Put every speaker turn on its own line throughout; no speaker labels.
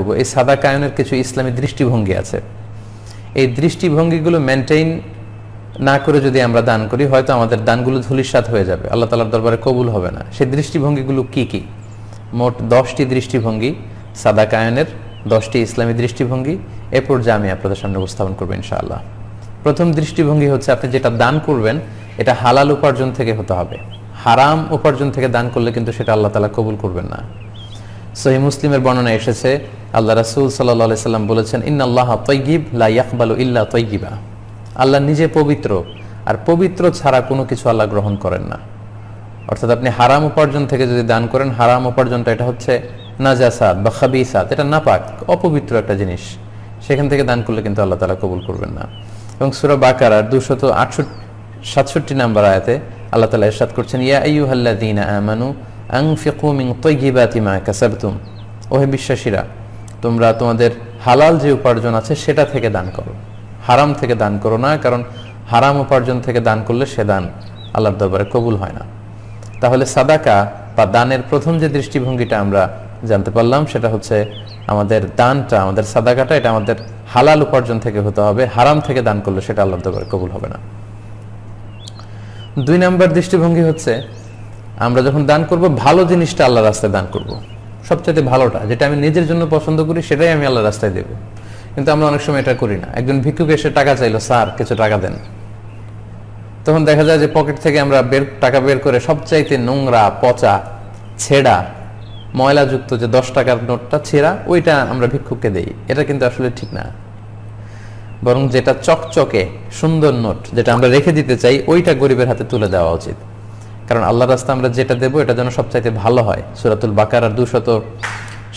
করব। এই সাদা কায়নের কিছু ইসলামী দৃষ্টিভঙ্গি আছে। এই দৃষ্টিভঙ্গিগুলো মেনটেইন না করে যদি আমরা দান করি, হয়তো আমাদের দানগুলো ধুলিসাৎ হয়ে যাবে। আল্লাহ তালার দরবারে কবুল হবে না। সেই দৃষ্টিভঙ্গিগুলো কি কি? মোট দশটি দৃষ্টিভঙ্গি, সাদা কায়নের দশটি ইসলামী দৃষ্টিভঙ্গি। এ পর্যায়ে আমি আপনাদের সামনে উপস্থাপন করব ইনশাআল্লাহ। প্রথম দৃষ্টিভঙ্গি হচ্ছে আপনি যেটা দান করবেন, এটা হালাল উপার্জন থেকে হতে হবে। হারাম উপার্জন থেকে দান করলে কিন্তু সেটা আল্লাহ তালা কবুল করবেন না। সহি মুসলিমের বর্ণনা এসেছে আল্লাহ রাসুল সাল্লাহ সাল্লাম বলেছেন ইন আল্লাহ তৈগিব লা ইয়াকবালু ইল্লা তৈগিবা আল্লাহ নিজে পবিত্র, আর পবিত্র ছাড়া কোনো কিছু আল্লাহ গ্রহণ করেন না। অর্থাৎ আপনি হারাম উপার্জন থেকে যদি দান করেন, হারাম উপার্জনটা এটা হচ্ছে নাজাসাত বা খাবিসাত, এটা নাপাক, অপবিত্র একটা জিনিস। সেখান থেকে দান করলে কিন্তু আল্লাহ তালা কবুল করবেন না। এবং সুরা বাকার আর দুশত আটষট্টি সাতষট্টি নাম্বার আয়াতে আল্লাহ তালা ইরশাদ করছেন, ইয়া আইয়ুহাল্লাযীনা আমানু আনফিকু ফিকুমিং তাইয়্যিবাতি মা কাসাবতুম। ওহে বিশ্বাসীরা তোমরা তোমাদের হালাল যে উপার্জন আছে সেটা থেকে দান করো। হারাম থেকে দান করো না, কারণ হারাম উপার্জন থেকে দান করলে সে দান আল্লাহর দরবারে কবুল হয় না। তাহলে সাদাকা বা দানের প্রথম যে দৃষ্টিভঙ্গিটা আমরা জানতে পারলাম, সেটা হচ্ছে আমাদের দানটা, আমাদের সাদাকাটা, এটা আমাদের হালাল উপার্জন থেকে হতে হবে। হারাম থেকে দান করলে সেটা আল্লাহর দরবারে কবুল হবে না। দুই নাম্বার দৃষ্টিভঙ্গি হচ্ছে, আমরা যখন দান করব, ভালো জিনিসটা আল্লাহ রাস্তায় দান করব। সবচেয়ে ভালোটা, যেটা আমি নিজের জন্য পছন্দ করি, সেটাই আমি আল্লাহ রাস্তায় দেব। কিন্তু আমরা অনেক সময় এটা করি না। একজন ভিক্ষুক এসে টাকা চাইলো, স্যার, কিছু টাকা দেন। তখন দেখা যায় যে পকেট থেকে আমরা বের, টাকা বের করে সবচাইতে নোংরা, পচা, ছেঁড়া, ময়লাযুক্ত যে দশ টাকার নোটটা ছেঁড়া, ওইটা আমরা ভিক্ষুককে দেই। এটা কিন্তু আসলে ঠিক না। বরং যেটা চকচকে, সুন্দর নোট, যেটা আমরা রেখে দিতে চাই, ওইটা গরিবের হাতে তুলে দেওয়া উচিত। কারণ আল্লাহ রাস্তা আমরা যেটা দেবো, এটা যেন সবচাইতে ভালো হয়। সুরাতুল বাকার আর দুশত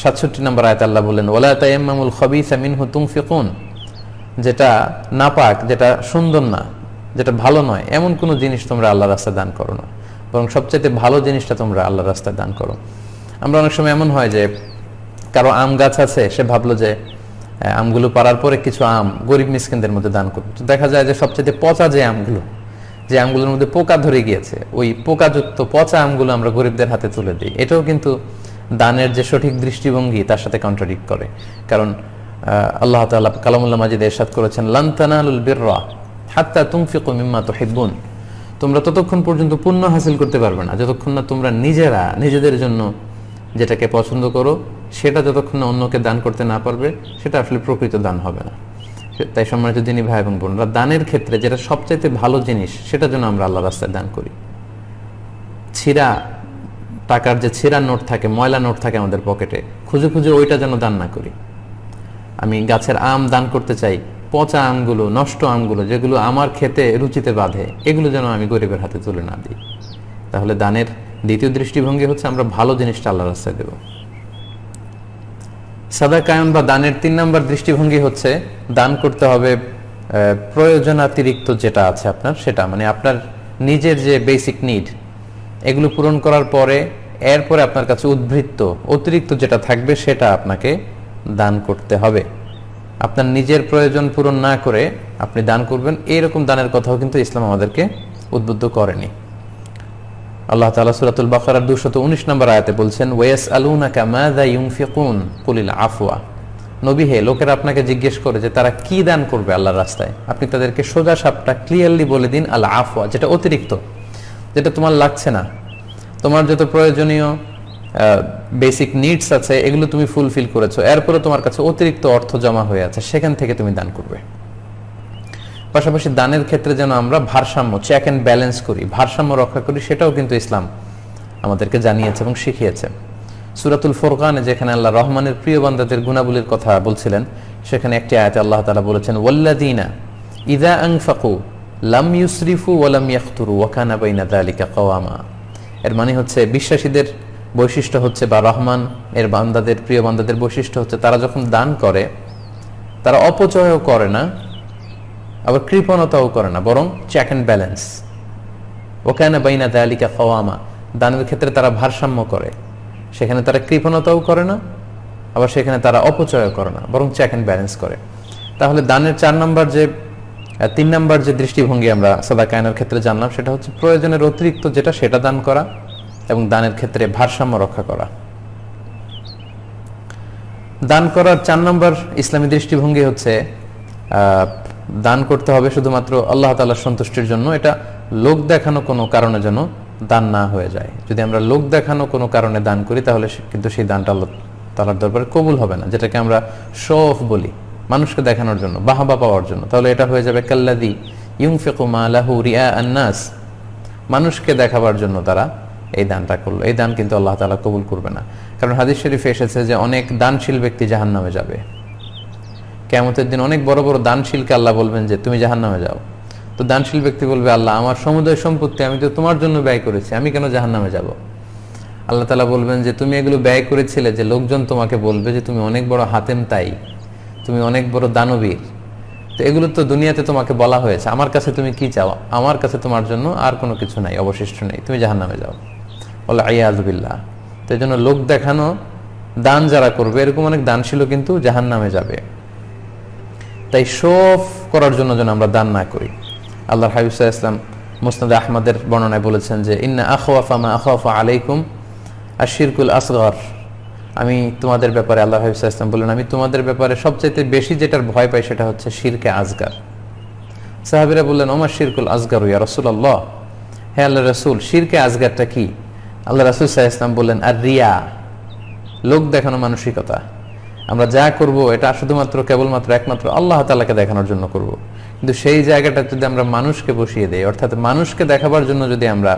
সাতষট্টি নম্বর আয়ত আল্লাহ বললেন ওলা তাইমামুল খবিস মিনহু তুমফিকুন যেটা নাপাক, যেটা সুন্দর না, যেটা ভালো নয়, এমন কোনো জিনিস তোমরা আল্লাহ রাস্তায় দান করো না। বরং সবচাইতে ভালো জিনিসটা তোমরা আল্লাহ রাস্তায় দান করো। আমরা অনেক সময় এমন হয় যে, কারও আম গাছ আছে, সে ভাবলো যে আমগুলো পারার পরে কিছু আম গরিব মিসকিনদের মধ্যে দান করব দেখা যায় যে সবচেয়ে পচা যে আমগুলো যে আমগুলোর মধ্যে পোকা ধরে গিয়েছে, ওই পোকাযুক্ত পচা আমগুলো আমরা গরিবদের হাতে তুলে দিই। এটাও কিন্তু দানের যে সঠিক দৃষ্টিভঙ্গি, তার সাথে কন্ট্রাডিক্ট করে। কারণ আল্লাহ তাআলা কালামুল্লাহ মাজিদ এরশাদ করেছেন লান্তানালুল বিররা হাত্তা তুমফিকু মিম্মা তুহিব্বুন। তোমরা ততক্ষণ পর্যন্ত পুণ্য হাসিল করতে পারবে না। যতক্ষণ না তোমরা নিজেরা, নিজেদের জন্য যেটাকে পছন্দ করো, সেটা যতক্ষণ না অন্যকে দান করতে না পারবে, সেটা আসলে প্রকৃত দান হবে না। তাই সম্মানিত যিনি ভাই এবং বোনরা, দানের ক্ষেত্রে যেটা সবচাইতে ভালো জিনিস সেটা যেন আমরা আল্লাহ রাস্তায় দান করি। ছিঁড়া টাকার যে ছিঁড়া নোট থাকে, ময়লা নোট থাকে আমাদের পকেটে, খুঁজে খুঁজে ওইটা যেন দান না করি। আমি গাছের আম দান করতে চাই, পচা আমগুলো, নষ্ট আমগুলো, যেগুলো আমার খেতে রুচিতে বাঁধে, এগুলো যেন আমি গরিবের হাতে তুলে না দিই। তাহলে দানের দ্বিতীয় দৃষ্টিভঙ্গি হচ্ছে আমরা ভালো জিনিসটা আল্লাহ রাস্তায় দেব। সাদা কায়ন বা দানের তিন নম্বর দৃষ্টিভঙ্গি হচ্ছে, দান করতে হবে প্রয়োজনাতিরিক্ত যেটা আছে আপনার, সেটা মানে আপনার নিজের যে বেসিক নিড এগুলো পূরণ করার পরে, এরপরে আপনার কাছে উদ্বৃত্ত, অতিরিক্ত যেটা থাকবে সেটা আপনাকে দান করতে হবে। আপনার নিজের প্রয়োজন পূরণ না করে আপনি দান করবেন এইরকম দানের কথাও কিন্তু ইসলাম আমাদেরকে উদ্বুদ্ধ করেনি। আল্লাহ তাআলা সূরাতুল বাকারার 219 নম্বর আয়াতে বলছেন ওয়েস আলুনাকা মাযা ইউনফিকুন? কুলিল আফওয়া। নবী, হে, লোকেরা আপনাকে জিজ্ঞেস করে যে তারা কি দান করবে আল্লাহর রাস্তায়। আপনি তাদেরকে সোজা সাপটা ক্লিয়ারলি বলে দিন, আল আফওয়া, যেটা অতিরিক্ত, যেটা তোমার লাগছে না। তোমার যত প্রয়োজনীয় বেসিক নিডস আছে, এগুলো তুমি ফুলফিল করেছ। এরপরে তোমার কাছে অতিরিক্ত অর্থ জমা হয়ে আছে, সেখান থেকে তুমি দান করবে। পাশাপাশি দানের ক্ষেত্রে যেন আমরা ভারসাম্য চেক অ্যান্ড ব্যালেন্স করি, ভারসাম্য রক্ষা করি, সেটাও কিন্তু ইসলাম আমাদেরকে জানিয়েছে এবং শিখিয়েছে। সুরাতুল ফোরকানে যেখানে আল্লাহ রহমানের প্রিয় বান্দাদের গুণাবলীর কথা বলছিলেন, সেখানে একটি আয়াতে আল্লাহ তাআলা বলেছেন ওয়াল্লাদিনা ইদা আনফাকু লাম ইউসরিফু ওয়ালাম ইয়াখতুরু ওয়াকানা বাইনা যালিকা কওয়ামা। এর মানে হচ্ছে বিশ্বাসীদের বৈশিষ্ট্য হচ্ছে বা রহমান এর বান্দাদের, প্রিয় বান্দাদের বৈশিষ্ট্য হচ্ছে তারা যখন দান করে, তারা অপচয়ও করে না আবার কৃপণতাও করে না, বরং চেক অ্যান্ড ব্যালেন্স ওখানে বাইনা দেয়ালিকা খাওয়ামা দানের ক্ষেত্রে তারা ভারসাম্য করে, সেখানে তারা কৃপণতাও করে না, আবার সেখানে তারা অপচয় করে না, বরং চেক অ্যান্ড ব্যালেন্স করে। তাহলে দানের চার নম্বর যে তিন নম্বর যে দৃষ্টিভঙ্গি আমরা সাদা কায়নের ক্ষেত্রে জানলাম, সেটা হচ্ছে প্রয়োজনের অতিরিক্ত যেটা সেটা দান করা এবং দানের ক্ষেত্রে ভারসাম্য রক্ষা করা। দান করার চার নম্বর ইসলামী দৃষ্টিভঙ্গি হচ্ছে দান করতে হবে শুধুমাত্র আল্লাহ তাআলার সন্তুষ্টির জন্য। এটা লোক দেখানো কোনো কারণে যেন দান না হয়ে যায়। যদি আমরা লোক দেখানো কোনো কারণে দান করি, তাহলে কিন্তু সেই দানটা আল্লাহ তালার দরবারে কবুল হবে না। যেটাকে আমরা শো অফ বলি, মানুষকে দেখানোর জন্য, বাহাবা পাওয়ার জন্য। তাহলে এটা হয়ে যাবে কাল্লাদি ইউংফিকু মা লাহু রিয়া আন্নাস। মানুষকে দেখাবার জন্য তারা এই দানটা করল। এই দান কিন্তু আল্লাহ তালা কবুল করবে না। কারণ হাদিস শরীফে এসেছে যে অনেক দানশীল ব্যক্তি জাহান্নামে যাবে। কেমতের দিন অনেক বড় বড় দানশীলকে আল্লাহ বলবেন যে তুমি জাহান্নামে যাও। তো দানশীল ব্যক্তি বলবে, আল্লাহ, আমার সমুদয় সম্পত্তি আমি তো তোমার জন্য ব্যয় করেছি, আমি কেন জাহান্নামে যাব? আল্লাহ তালা বলবেন যে, তুমি এগুলো ব্যয় করেছিলে যে লোকজন তোমাকে বলবে যে তুমি অনেক বড় হাতেম তাই, তুমি অনেক বড় দানবীর। তো এগুলো তো দুনিয়াতে তোমাকে বলা হয়েছে, আমার কাছে তুমি কি চাও? আমার কাছে তোমার জন্য আর কোনো কিছু নাই, অবশিষ্ট নেই, তুমি জাহান্নামে যাও। বলে আইয়াজবিল্লাহ তো এই জন্য লোক দেখানো, দান যারা করবে, এরকম অনেক দানশীলও কিন্তু জাহান্নামে যাবে। তাই শোফ করার জন্য যেন আমরা দান না করি। আল্লাহ হাবিবুল্লাহ ইসলাম মুসনাদ আহমদের বর্ণনায় বলেছেন যে, ইন্না আখওয়াফা মা আখওয়াফা আলাইকুম আশিরকুল আসগর। আমি তোমাদের ব্যাপারে আল্লাহ হাবিবুল্লাহ ইসলাম বললেন আমি তোমাদের ব্যাপারে সবচাইতে বেশি যেটার ভয় পাই সেটা হচ্ছে শিরকে আজগার সাহাবিরা বললেন, ওমা শিরকুল আসগার ইয়া রসুল আল্লাহ হে আল্লাহ রসুল, শিরকে আজগারটা কি? আল্লাহ রাসুল সাহা ইসলাম বললেন, আর রিয়া, লোক দেখানো মানসিকতা। আমরা যা করব, এটা শুধুমাত্র কেবলমাত্র একমাত্র আল্লাহ তালাকে দেখানোর জন্য করব। কিন্তু সেই জায়গাটা যদি আমরা মানুষকে বসিয়ে দেই, অর্থাৎ মানুষকে দেখাবার জন্য যদি আমরা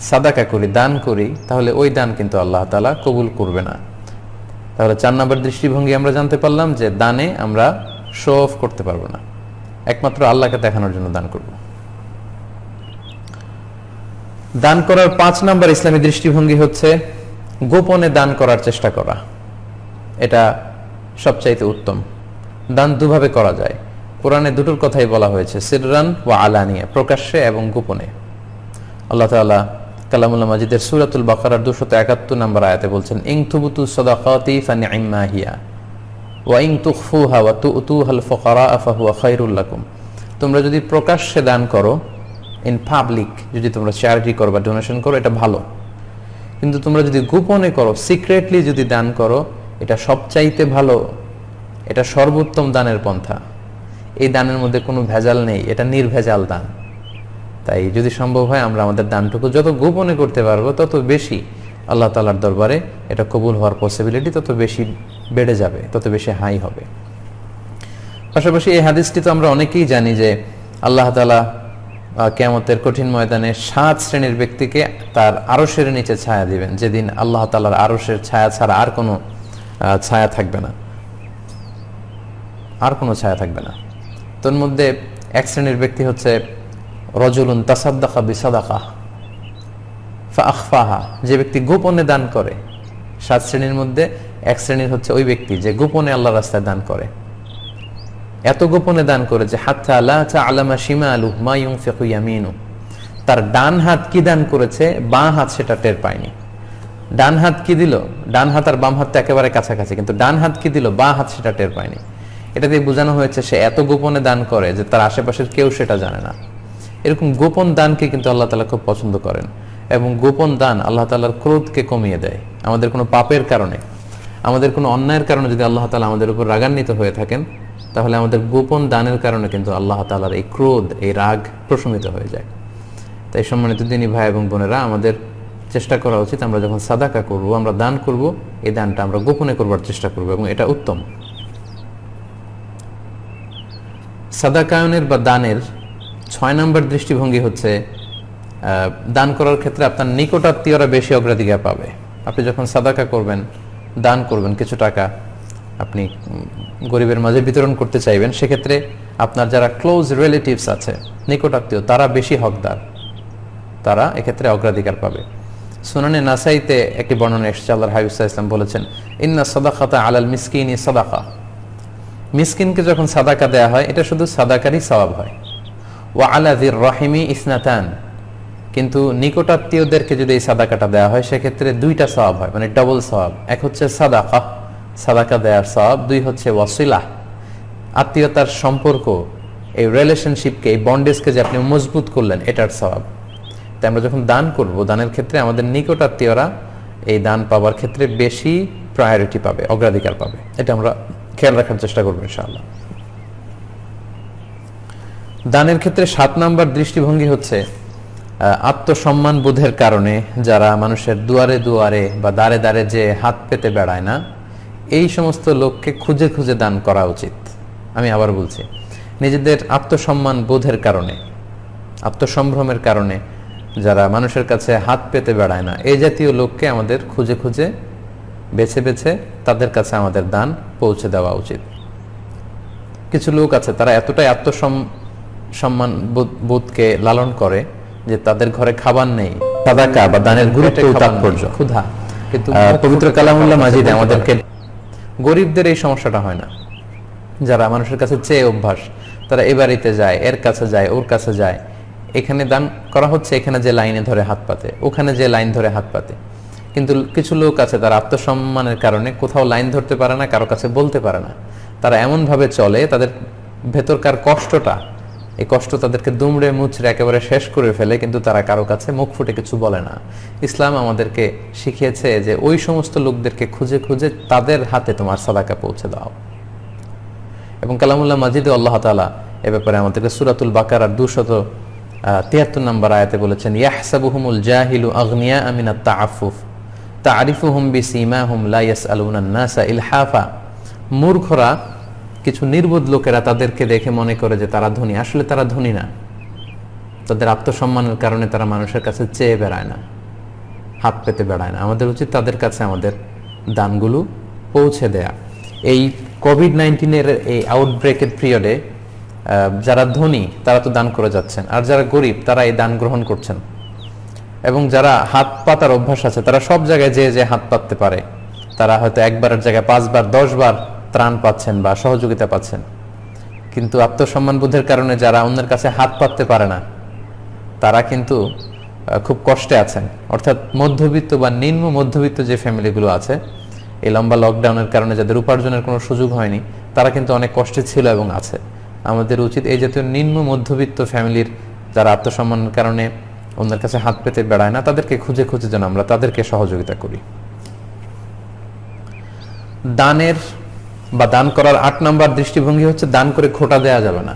সাদাকা করি, দান করি, তাহলে ওই দান কিন্তু আল্লাহ তালা কবুল করবে না। তাহলে চার নম্বর দৃষ্টিভঙ্গি আমরা জানতে পারলাম যে দানে আমরা শো অফ করতে পারব না। একমাত্র আল্লাহকে দেখানোর জন্য দান করব। দান করার পাঁচ নাম্বার ইসলামী দৃষ্টিভঙ্গি হচ্ছে গোপনে দান করার চেষ্টা করা। এটা সবচাইতে উত্তম। দান দুভাবে করা যায়। কোরআনে দুটোর কথাই বলা হয়েছে, সিররান ও আলানিয়া, প্রকাশ্যে এবং গোপনে। আল্লাহ তাআলা কালামুল্লাহ মাজিদের সুরাতুল বাকারার দুশত একাত্তর নম্বর আয়াতে বলছেন, ইং তুবুতু সদাকাতি ফানিআম্মা হিয়া, ওয়া ইং তুখফুহা ওয়া তুউতুহাল ফুকারা ফাহুয়া খায়রুল লাকুম। তোমরা যদি প্রকাশ্যে দান করো ইন পাবলিক যদি তোমরা চ্যারিটি করো বা ডোনেশন করো, এটা ভালো। কিন্তু তোমরা যদি গোপনে করো সিক্রেটলি যদি দান করো, এটা সবচাইতে ভালো। এটা সর্বোত্তম দানের পন্থা। এই দানের মধ্যে কোনো ভেজাল নেই, এটা নির্ভেজাল দান। তাই যদি সম্ভব হয়, আমরা আমাদের দানটুকু যত গোপনে করতে পারব, তত বেশি আল্লাহ তালার দরবারে এটা কবুল হওয়ার পসিবিলিটি তত বেশি বেড়ে যাবে, তত বেশি হাই হবে। পাশাপাশি এই হাদিসটি তো আমরা অনেকেই জানি যে আল্লাহ তালা কেমতের কঠিন ময়দানে সাত শ্রেণির ব্যক্তিকে তার আরসের নিচে ছায়া দিবেন। যেদিন আল্লাহ তালার আরসের ছায়া ছাড়া আর কোনো ছায়া থাকবে না। আর কোনো ছায়া থাকবে না। তোর মধ্যে এক শ্রেণির ব্যক্তি হচ্ছে রজুলুন তাসাদ্দাকা বিসাদাকা ফাহফাহা যে ব্যক্তি গোপনে দান করে, সাত শ্রেণির মধ্যে এক শ্রেণির হচ্ছে ওই ব্যক্তি যে গোপনে আল্লাহ রাস্তায় দান করে। এত গোপনে দান করে যে হাত্তা সীমা তার ডান হাত কি দান করেছে? বাঁ হাত সেটা টের পায়নি। ডান হাত কি দিল? ডান হাত আর বাম হাত একেবারে কাছাকাছি, কিন্তু ডান হাত কি দিল? বাঁ হাত সেটা টের পায়নি। এটা দিয়ে বোঝানো হয়েছে, সে এত গোপনে দান করে যে তার আশেপাশের কেউ সেটা জানে না। এরকম গোপন দানকে কিন্তু আল্লাহ তালা খুব পছন্দ করেন এবং গোপন দান আল্লাহ তালার ক্রোধকে কমিয়ে দেয়। আমাদের কোনো পাপের কারণে, আমাদের কোনো অন্যায়ের কারণে যদি আল্লাহ তালা আমাদের উপর রাগান্বিত হয়ে থাকেন তাহলে আমাদের গোপন দানের কারণে কিন্তু আল্লাহ তালার এই ক্রোধ, এই রাগ প্রশমিত হয়ে যায়। তাই সম্মানিত দিনী ভাই এবং বোনেরা, আমাদের চেষ্টা করা উচিত আমরা যখন সাদাকা করব, আমরা দান করব, এই দানটা আমরা গোপনে করবার চেষ্টা করব এবং এটা উত্তম। সাদাকায়নের বা দানের ছয় নম্বর দৃষ্টিভঙ্গি হচ্ছে দান করার ক্ষেত্রে আপনার নিকটাত্মীয়রা বেশি অগ্রাধিকার পাবে। আপনি যখন সাদাকা করবেন, দান করবেন কিছু টাকা আপনি গরিবের মাঝে বিতরণ করতে চাইবেন, সেক্ষেত্রে আপনার যারা ক্লোজ রিলেটিভস আছে, নিকটাত্মীয়, তারা বেশি হকদার। তারা এক্ষেত্রে অগ্রাধিকার পাবে। সুনানে নাসাইতে একটি বর্ণনা এসেছে আল্লাহ হাবিবুল্লাহ ইসলাম বলেছেন, ইন্না সাদাকাতা আলাল মিসকিনি সাদাকা। মিসকিনকে যখন সাদাকা দেয়া হয়, এটা শুধু সাদাকারই সওয়াব হয়। ওয়া আলা যির রাহিমি ইসনাতান। কিন্তু নিকটাত্মীয়দেরকে যদি এই সাদাকাটা দেওয়া হয়, সেক্ষেত্রে দুইটা সওয়াব হয় মানে ডবল সওয়াব। এক হচ্ছে সাদাকা সাদাকা দেয়ার সওয়াব। দুই হচ্ছে ওয়াসিলা। আত্মীয়তার সম্পর্ক, এই রিলেশনশিপকে এই বন্ডেজকে যে আপনি মজবুত করলেন, এটার সওয়াব। তাই আমরা যখন দান করব, দানের ক্ষেত্রে আমাদের নিকট আত্মীয়রা এই দান পাওয়ার ক্ষেত্রে বেশি প্রায়োরিটি পাবে, অগ্রাধিকার পাবে। এটা আমরা খেয়াল রাখার চেষ্টা করব ইনশাআল্লাহ। দানের ক্ষেত্রে সাত নাম্বার দৃষ্টিভঙ্গি হচ্ছে আত্মসম্মান বোধের কারণে যারা মানুষের দুয়ারে দুয়ারে বা দাঁড়ে দাঁড়ে যে হাত পেতে বেড়ায় না এই সমস্ত লোককে খুঁজে খুঁজে দান করা উচিত। আমি আবার বলছি নিজেদের আত্মসম্মান বোধের কারণে আত্মসম্ভ্রমের কারণে যারা মানুষের কাছে হাত পেতে বেড়ায় না এই জাতীয় লোককে আমাদের খুঁজে খুঁজে বেছে বেছে তাদের কাছে আমাদের দান পৌঁছে দেওয়া উচিত। কিছু লোক আছে তারা এতটাই আত্মসম সম্মান বোধ- বোধকে লালন করে যে তাদের ঘরে খাবার নেই সাদাকা বা দানের গুরুত্ব তাৎপর্য। ক্ষুধা। কিন্তু পবিত্র কালামুল্লাহ মাজিদে আমাদেরকে গরিবদের এই সমস্যাটা হয় না। যারা মানুষের কাছে চেয়ে অভ্যাস, তারা এ বাড়িতে যায়, এর কাছে যায়, ওর কাছে যায়। এখানে দান করা হচ্ছে, এখানে যে লাইনে ধরে হাত পাতে, ওখানে যে লাইন ধরে হাত পাতে। কিন্তু কিছু লোক আছে, তারা আত্মসম্মানের কারণে কোথাও লাইন ধরতে পারে না, কারও কাছে বলতে পারে না। তারা এমনভাবে চলে, তাদের ভেতরকার কষ্টটা এই কষ্ট তাদেরকে দুমড়ে মুচড়ে একেবারে শেষ করে ফেলে, কিন্তু তারা কারও কাছে মুখ ফুটে কিছু বলে না। ইসলাম আমাদেরকে শিখিয়েছে যে ওই সমস্ত লোকদেরকে খুঁজে খুঁজে তাদের হাতে তোমার সাদাকা পৌঁছে দাও। এবং কালামুল্লাহ মাজিদে আল্লাহ তালা এ ব্যাপারে আমাদেরকে সুরাতুল বাকার আর দুশত তিয়াত্তর নম্বর আয়াতে বলেছেন, ইয়াহসাবুহুমুল জাহিলু আগনিয়া আমিনা তাআফুফ তারিফুহুম বিসীমাহুম লা ইয়াসআলুনা নাসা ইলহাফা। মূর্খরা কিছু নির্বোধ লোকেরা তাদেরকে দেখে মনে করে যে তারা ধনী। আসলে তারা ধনী না। তাদের আত্মসম্মানের কারণে তারা মানুষের কাছে চেয়ে বেড়ায় না। হাত পেতে বেড়ায় না। আমাদের উচিত তাদের কাছে আমাদের দানগুলো পৌঁছে দেয়া। এই কোভিড নাইন্টিনের এই আউটব্রেকের পিরিয়ডে যারা ধনী, তারা তো দান করে যাচ্ছেন। আর যারা গরিব, তারা এই দান গ্রহণ করছেন। এবং যারা হাত পাতার অভ্যাস আছে, তারা সব জায়গায় যে যে হাত পাততে পারে। তারা হয়তো একবারের জায়গায় পাঁচবার, দশবার ত্রাণ পাচ্ছেন বা সহযোগিতা পাচ্ছেন। কিন্তু আত্মসম্মান বোধের কারণে যারা অন্যের কাছে হাত পাততে পারে না, তারা কিন্তু খুব কষ্টে আছেন। অর্থাৎ মধ্যবিত্ত বা নিম্ন মধ্যবিত্ত যে ফ্যামিলিগুলো আছে, এই লম্বা লকডাউনের কারণে যাদের উপার্জনের কোনো সুযোগ হয়নি, তারা কিন্তু অনেক কষ্টে ছিল এবং আছে। আমাদের উচিত এই জাতীয় নিম্ন মধ্যবিত্ত ফ্যামিলির যারা আত্মসম্মানের কারণে অন্যের কাছে হাত পেতে বেড়ায় না, তাদেরকে খুঁজে খুঁজে যেন আমরা তাদেরকে সহযোগিতা করি। দানের বা দান করার আট নম্বর দৃষ্টিভঙ্গি হচ্ছে দান করে খোটা দেয়া যাবে না।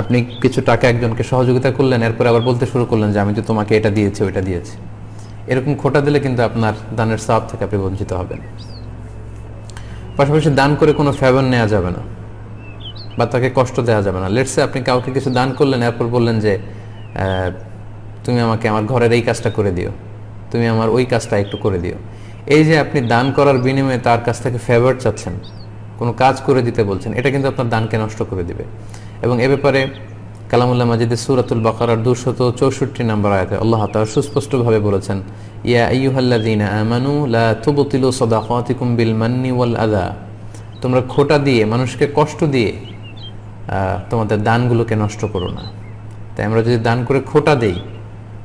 আপনি কিছু টাকা একজনকে সহযোগিতা করলেন, এরপরে আবার বলতে শুরু করলেন যে, আমি তো তোমাকে এটা দিয়েছি, ওইটা দিয়েছি। এরকম খোটা দিলে কিন্তু আপনার দানের সাপ থেকে আপনি বঞ্চিত হবেন। পাশাপাশি দান করে কোনো ফেভার নেওয়া যাবে না বা তাকে কষ্ট দেওয়া যাবে না। লেটসে আপনি কাউকে কিছু দান করলেন, এরপর বললেন যে তুমি আমাকে আমার ঘরের এই কাজটা করে দিও। তুমি আমার ওই কাজটা একটু করে দিও। এই যে আপনি দান করার বিনিময়ে তার কাছ থেকে ফেভার চাচ্ছেন, কোনো কাজ করে দিতে বলছেন, এটা কিন্তু আপনার দানকে নষ্ট করে দিবে। এবং এ ব্যাপারে কালামুল্লাহ মাজিদের সুরাতুল বাকারার দুশত চৌষট্টি নম্বর আয়াতে আল্লাহ তাআলা সুস্পষ্টভাবে বলেছেন, ইয়া আইয়ুহাল্লাযীনা আমানু লা তুবতিলু সাদাকাতিকুম বিল মান্নি ওয়াল আযা। তোমরা খোটা দিয়ে, মানুষকে কষ্ট দিয়ে তোমাদের দানগুলোকে নষ্ট করো না। তাই আমরা যদি দান করে খোটা দেই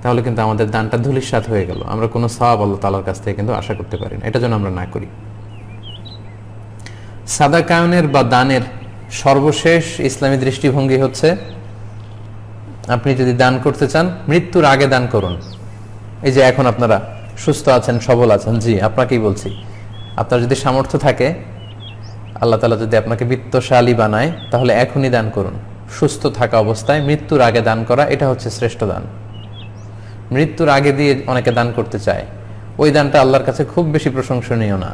তাহলে কিন্তু আমাদের দানটা ধুলিস্বাদ হয়ে গেল। আমরা কোনো সওয়াব আল্লাহ তাআলার কাছ থেকে কিন্তু আশা করতে পারি না। এটা যেন আমরা না করি। সাদাকায়নের বা দানের সর্বশেষ ইসলামী দৃষ্টিভঙ্গি হচ্ছে, আপনি যদি দান করতে চান, মৃত্যুর আগে দান করুন। এই যে এখন আপনারা সুস্থ আছেন, সবল আছেন, জি, আপনাকেই বলছি। আপনার যদি সামর্থ্য থাকে, আল্লাহ তালা যদি আপনাকে বিত্তশালী বানায়, তাহলে এখনই দান করুন। সুস্থ থাকা অবস্থায় মৃত্যুর আগে দান করা, এটা হচ্ছে শ্রেষ্ঠ দান। মৃত্যুর আগে দিয়ে অনেকে দান করতে চায়। ওই দানটা আল্লাহর কাছে খুব বেশি প্রশংসনীয় না।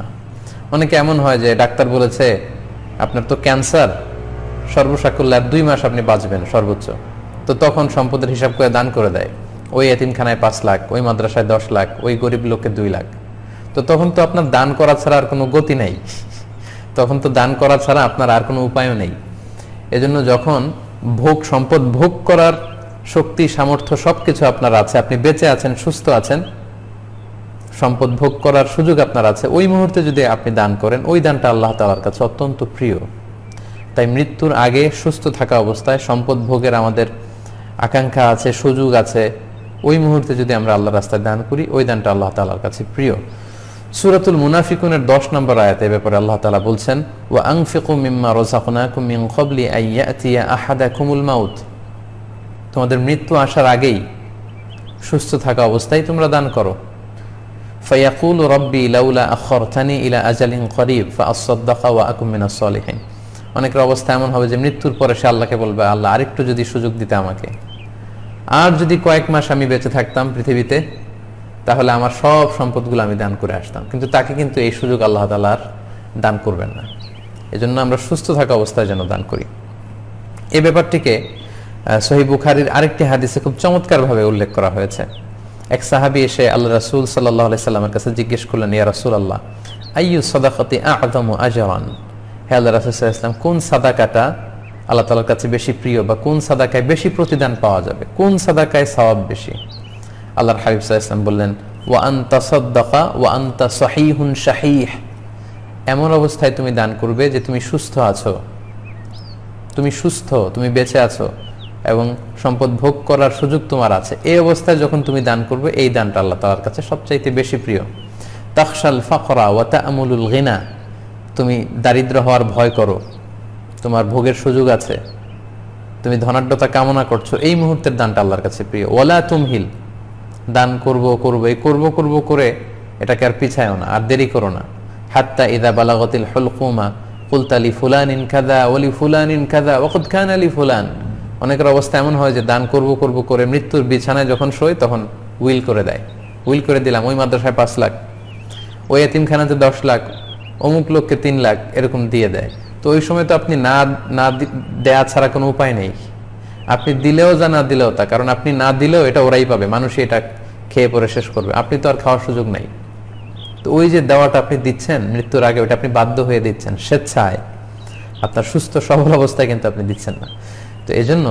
অনেকে এমন হয় যে ডাক্তার বলেছে, আপনার তো ক্যান্সার, সর্বসাকুল্য আর দুই মাস আপনি বাঁচবেন সর্বোচ্চ। তো তখন সম্পদের হিসাব করে দান করে দেয়। ওই এতিমখানায় পাঁচ লাখ, ওই মাদ্রাসায় দশ লাখ, ওই গরিব লোককে দুই লাখ। তো তখন তো আপনার দান করা ছাড়া আর কোনো গতি নেই। তখন তো দান করা ছাড়া আপনার আর কোনো উপায়ও নেই। এজন্য যখন ভোগ, সম্পদ ভোগ করার শক্তি, সামর্থ্য সবকিছু আপনার আছে। আপনি বেঁচে আছেন, সুস্থ আছেন। সম্পদ ভোগ করার সুযোগ আপনার আছে। ওই মুহূর্তে যদি আপনি দান করেন, ওই দানটা আল্লাহ তালার কাছে অত্যন্ত প্রিয়। তাই মৃত্যুর আগে সুস্থ থাকা অবস্থায় সম্পদ ভোগের আমাদের আকাঙ্ক্ষা আছে, সুযোগ আছে। ওই মুহূর্তে যদি আমরা আল্লাহ রাস্তায় দান করি, ওই দানটা আল্লাহ তালার কাছে প্রিয়। সুরাতুল মুনাফিকুনের দশ নম্বর আয়াতে ব্যাপারে আল্লাহ তালা বলছেন ও আংফিকু মিম্মা রোজাকুনাকুম মিন কবলি আইয়াতিয়া আহাদাকুমুল মাউত। তোমাদের মৃত্যু আসার আগেই সুস্থ থাকা অবস্থায় তোমরা দান করো। ফয়াকুল রব্বি লাউলা আখরথানি ইলা আজালিন করিব ফাসদ্দাকা ওয়া আকুমিনা সলিহিন। অনেকের অবস্থা এমন হবে যে মৃত্যুর পরে সে আল্লাহকে বলবে, আল্লাহ, আরেকটু যদি সুযোগ দিতে আমাকে। আর যদি কয়েক মাস আমি বেঁচে থাকতাম পৃথিবীতে, তাহলে আমার সব সম্পদগুলো আমি দান করে আসতাম। কিন্তু তাকে কিন্তু এই সুযোগ আল্লাহ তালার দান করবেন না। এজন্য আমরা সুস্থ থাকা অবস্থায় যেন দান করি। এ ব্যাপারটিকে সহি বুখারির আরেকটি হাদিসে খুব চমৎকারভাবে উল্লেখ করা হয়েছে। এক সাহাবি এসে আল্লাহ রাসুল সাল্লাহ সাল্লামের কাছে জিজ্ঞেস করলেন, ইয়া রাসুল আল্লাহ আইয়ু সদাকতি আদম আজরান? হে আল্লাহ রাসুল ইসলাম কোন সাদাকাটা আল্লাহ তালার কাছে বেশি প্রিয় বা কোন সাদাকায় বেশি প্রতিদান পাওয়া যাবে? কোন সাদাকায় সওয়াব বেশি? আল্লাহর হাবিব সাল্লাহ ইসলাম বললেন, ওয়া আন্তা সদ্দাকা, ওয়া আন্তা সহিহুন শাহিহ। এমন অবস্থায় তুমি দান করবে যে তুমি সুস্থ আছো। তুমি সুস্থ, তুমি বেঁচে আছো। এবং সম্পদ ভোগ করার সুযোগ তোমার আছে। এই অবস্থায় যখন তুমি দান করবে, এই দানটা আল্লাহ তালার কাছে সবচাইতে বেশি প্রিয়। তাকশাল ফাকরা ওয়াতা আমুলুল গিনা, তুমি দারিদ্র হওয়ার ভয় করো। তোমার ভোগের সুযোগ আছে। তুমি ধনাঢ্যতা কামনা করছ। এই মুহূর্তের দানটা আল্লাহর কাছে প্রিয়। ওলা তুমহিল, দান করব করব, এই করব করব, করে এটাকে আর পিছায়ও না, আর দেরি করো না। হাত্তা ইদা বালাগতিল হলকুমা কুলতালি ফুলান ইন কাদা ওলি ফুলান ইন কাদা ওকুদ খান আলী ফুলান। অনেকের অবস্থা এমন হয় যে দান করব করব করে মৃত্যুর বিছানায় যখন শোয় তখন উইল করে দেয়। উইল করে দিলাম, ওই মাদ্রাসায় পাঁচ লাখ, ওই এতিমখানাতে দশ লাখ, অমুক লোককে তিন লাখ, এরকম দিয়ে দেয়। তো ওই সময় তো আপনি না না দেয়া ছাড়া কোনো উপায় নেই। আপনি দিলেও যা না দিলেও তা, কারণ আপনি না দিলেও এটা ওরাই পাবে, মানুষই এটা খেয়ে পরে শেষ করবে, আপনি তো আর খাওয়ার সুযোগ নাই। তো ওই যে দেওয়াটা আপনি দিচ্ছেন, মৃত্যুর আগে ওটা আপনি বাধ্য হয়ে দিচ্ছেন, স্বেচ্ছায়। আপনার সুস্থ সবল অবস্থায় কিন্তু আপনি দিচ্ছেন না। তো এই জন্য